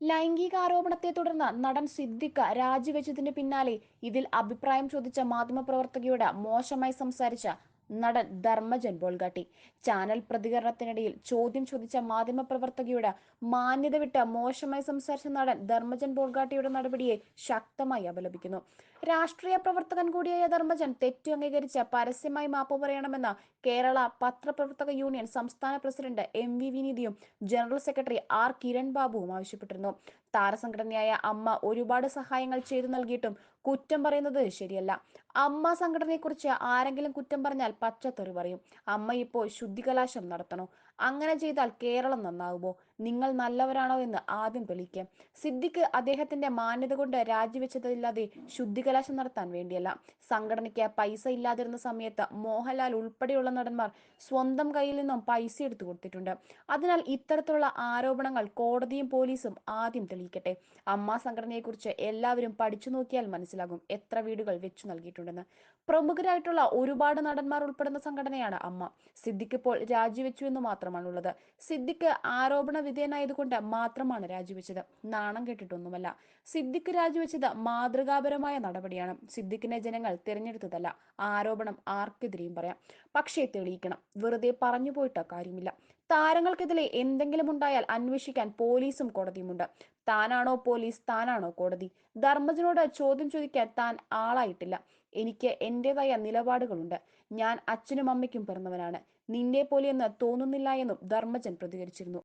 ലൈംഗികാരോപണത്തെ തുടർന്ന് നടൻ സിദ്ദിഖ് രാജിവെച്ചതിന് പിന്നാലെ ഇതിൽ അഭിപ്രായം ചോദിച്ച മാധ്യമപ്രവർത്തകയോട് മോശമായി സംസാരിച്ച നടൻ ധർമ്മജൻ ബോൾഗാട്ടി. ചാനൽ പ്രതികരണത്തിനിടയിൽ ചോദ്യം ചോദിച്ച മാധ്യമപ്രവർത്തകയോട് മാന്യത വിട്ട് മോശമായി സംസാരിച്ച നടൻ ധർമ്മജൻ ബോൾഗാട്ടിയുടെ നടപടിയെ ശക്തമായി അപലപിക്കുന്നു. രാഷ്ട്രീയ പ്രവർത്തകൻ കൂടിയായ ധർമ്മജൻ തെറ്റു അംഗീകരിച്ച പരസ്യമായി മാപ്പ് പറയണമെന്ന കേരള പത്രപ്രവർത്തക യൂണിയൻ സംസ്ഥാന പ്രസിഡന്റ് എം വി വിനീതിയും ജനറൽ സെക്രട്ടറി ആർ കിരൺ ബാബുവും ആവശ്യപ്പെട്ടിരുന്നു. താരസംഘടനയായ അമ്മ ഒരുപാട് സഹായങ്ങൾ ചെയ്തു നൽകിയിട്ടും കുറ്റം പറയുന്നത് ശരിയല്ല. അമ്മ സംഘടനയെക്കുറിച്ച് ആരെങ്കിലും കുറ്റം പറഞ്ഞാൽ പച്ചത്തെറി പറയും. അമ്മ ഇപ്പോൾ ശുദ്ധികലാശം നടത്തണോ? അങ്ങനെ ചെയ്താൽ കേരളം നന്നാവുമോ? നിങ്ങൾ നല്ലവരാണോ എന്ന് ആദ്യം തെളിയിക്കാം. സിദ്ദിഖ് അദ്ദേഹത്തിന്റെ മാന്യത കൊണ്ട് രാജിവെച്ചതില്ലാതെ ശുദ്ധികലാശം നടത്താൻ വേണ്ടിയല്ല. സംഘടനയ്ക്ക് പൈസ ഇല്ലാതിരുന്ന സമയത്ത് മോഹൻലാൽ ഉൾപ്പെടെയുള്ള നടന്മാർ സ്വന്തം കയ്യിൽ നിന്നും പൈസ എടുത്തു കൊടുത്തിട്ടുണ്ട്. അതിനാൽ ഇത്തരത്തിലുള്ള ആരോപണങ്ങൾ കോടതിയും പോലീസും ആദ്യം തെളിയിക്കട്ടെ. അമ്മ സംഘടനയെക്കുറിച്ച് എല്ലാവരും പഠിച്ചു നോക്കിയാൽ മനസ്സിലാകും എത്ര വീടുകൾ വെച്ചു നൽകിയിട്ടുണ്ടെന്ന്. പ്രമുഖരായിട്ടുള്ള ഒരുപാട് നടന്മാർ ഉൾപ്പെടുന്ന സംഘടനയാണ് അമ്മ. സിദ്ദിഖ് ഇപ്പോൾ രാജിവെച്ചു എന്ന് മാത്രമാണുള്ളത്. സിദ്ദിഖ് ആരോപണ വിധേയനായതുകൊണ്ട് മാത്രമാണ് രാജിവെച്ചത്. നാണം കെട്ടിട്ടൊന്നുമല്ല. സിദ്ദിഖ് രാജിവെച്ചത് മാതൃകാപരമായ നടപടിയാണ്. സിദ്ദിഖിനെ ജനങ്ങൾ തിരഞ്ഞെടുത്തതല്ല. ആരോപണം ആർക്കെതിരെയും പറയാം. പക്ഷേ തെളിയിക്കണം. വെറുതെ പറഞ്ഞു പോയിട്ട് കാര്യമില്ല. താരങ്ങൾക്കെതിരെ എന്തെങ്കിലും ഉണ്ടായാൽ അന്വേഷിക്കാൻ പോലീസും കോടതിയുമുണ്ട്. താനാണോ പോലീസ്? താനാണോ കോടതി? ധർമ്മജനോട് ചോദ്യം ചോദിക്കാൻ താൻ ആളായിട്ടില്ല. എനിക്ക് എന്റെതായ നിലപാടുകളുണ്ട്. ഞാൻ അച്ഛനും അമ്മയ്ക്കും പിറന്നവനാണ്. നിന്നെ പോലെയെന്ന് തോന്നുന്നില്ല എന്നും ധർമ്മജൻ പ്രതികരിച്ചിരുന്നു.